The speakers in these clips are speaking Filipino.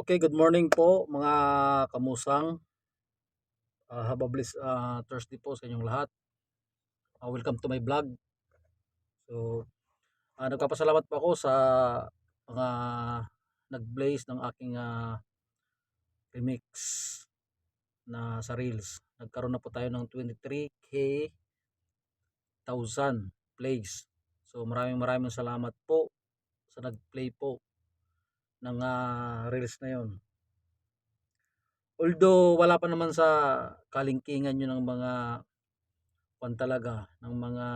Okay, good morning po mga kamusang. Uh, have a blessed uh, Thursday po sa inyong lahat. Uh, welcome to my vlog. So, uh, nagpapasalamat po ako sa mga nag-blaze ng aking uh, remix na sa Reels. Nagkaroon na po tayo ng 23k thousand plays. So, maraming maraming salamat po sa nag-play po ng uh, reels na yon. Although wala pa naman sa kalingkingan yun ng mga kwan talaga, ng mga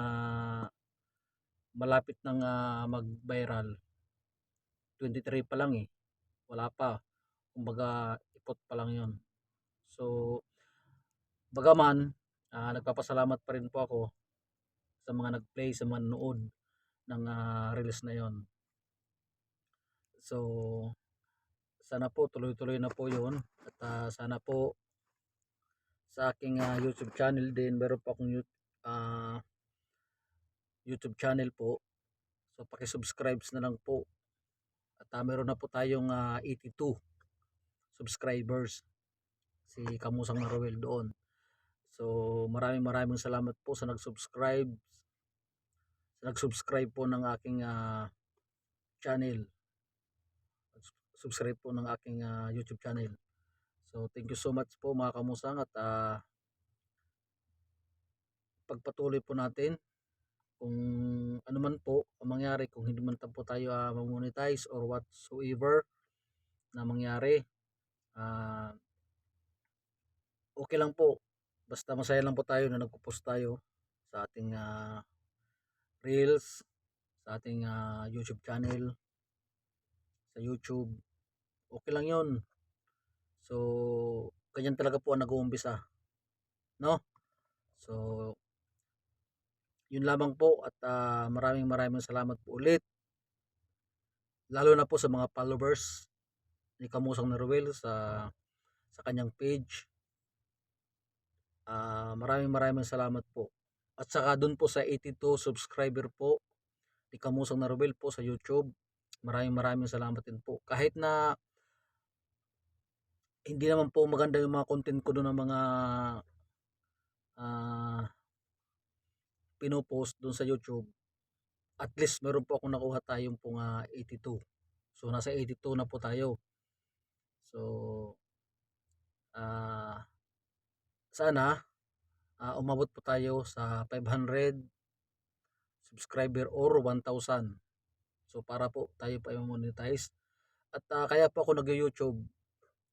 malapit nang uh, mag-viral. 23 pa lang eh. Wala pa. Kumbaga ipot pa lang yon. So, bagaman, uh, nagpapasalamat pa rin po ako sa mga nag-play, sa mga nanood ng uh, reels na yon. So, sana po tuloy-tuloy na po yun. At uh, sana po sa aking uh, YouTube channel din, meron po akong uh, YouTube channel po. So, paki-subscribes na lang po. At uh, meron na po tayong uh, 82 subscribers. Si Kamusang Naruel doon. So, maraming maraming salamat po sa nag-subscribe. Sa nag-subscribe po ng aking uh, channel subscribe po ng aking uh, YouTube channel. So thank you so much po mga kamusang at uh, pagpatuloy po natin kung ano man po ang mangyari kung hindi man po tayo uh, mamonetize or whatsoever na mangyari uh, okay lang po basta masaya lang po tayo na nagpo-post tayo sa ating uh, reels sa ating uh, YouTube channel sa YouTube okay lang yon so ganyan talaga po ang nag-uumpisa no? So yun lamang po at uh, maraming maraming salamat po ulit. Lalo na po sa mga followers ni Kamusang Naruel sa sa kanyang page. Uh, maraming maraming salamat po. At saka dun po sa 82 subscriber po ni Kamusang Naruel po sa YouTube maraming maraming salamat din po. Kahit na hindi naman po maganda yung mga content ko doon ng mga uh, pinopost doon sa YouTube. At least meron po akong nakuha tayong pong uh, 82 so nasa 82 na po tayo. So uh, sana uh, umabot po tayo sa 500 subscriber or 1,000 so para po tayo pa i-monetize. At uh, kaya po ako nag-YouTube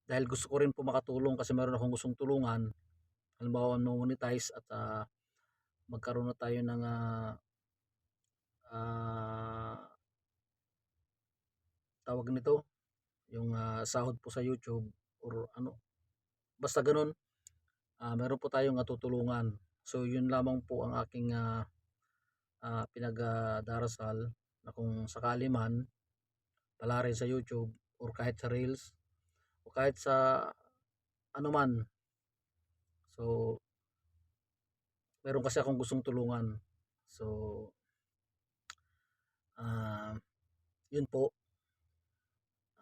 dahil gusto ko rin po makatulong kasi meron akong gustong tulungan. Halimbawa monetize at uh, magkaroon na tayo ng uh, uh, tawag nito? Yung uh, sahod po sa YouTube or ano? Basta ganun. Uh, meron po tayong natutulungan. So yun lamang po ang aking uh, uh, pinagdarasal na kung sakali man pala rin sa YouTube or kahit sa Reels kahit sa ano man. So meron kasi akong gustong tulungan. So uh, yun po.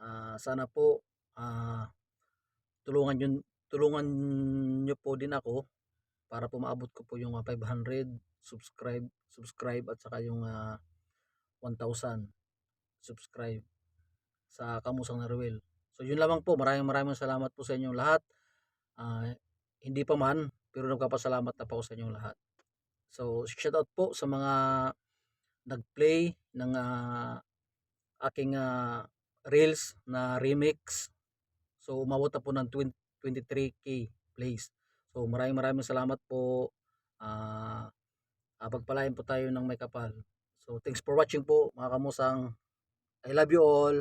Uh, sana po uh, tulungan yun tulungan nyo po din ako para po maabot ko po yung uh, 500 subscribe subscribe at saka yung uh, 1,000 subscribe sa Kamusang Naruel So yun lamang po. Maraming maraming salamat po sa inyong lahat. Uh, hindi pa man, pero nagpapasalamat na po sa inyong lahat. So shout out po sa mga nag-play ng uh, aking uh, reels na remix. So umabot na po ng 20, 23k plays. So maraming maraming salamat po. Uh, uh, pagpalain po tayo ng may kapal. So thanks for watching po mga kamusang. I love you all.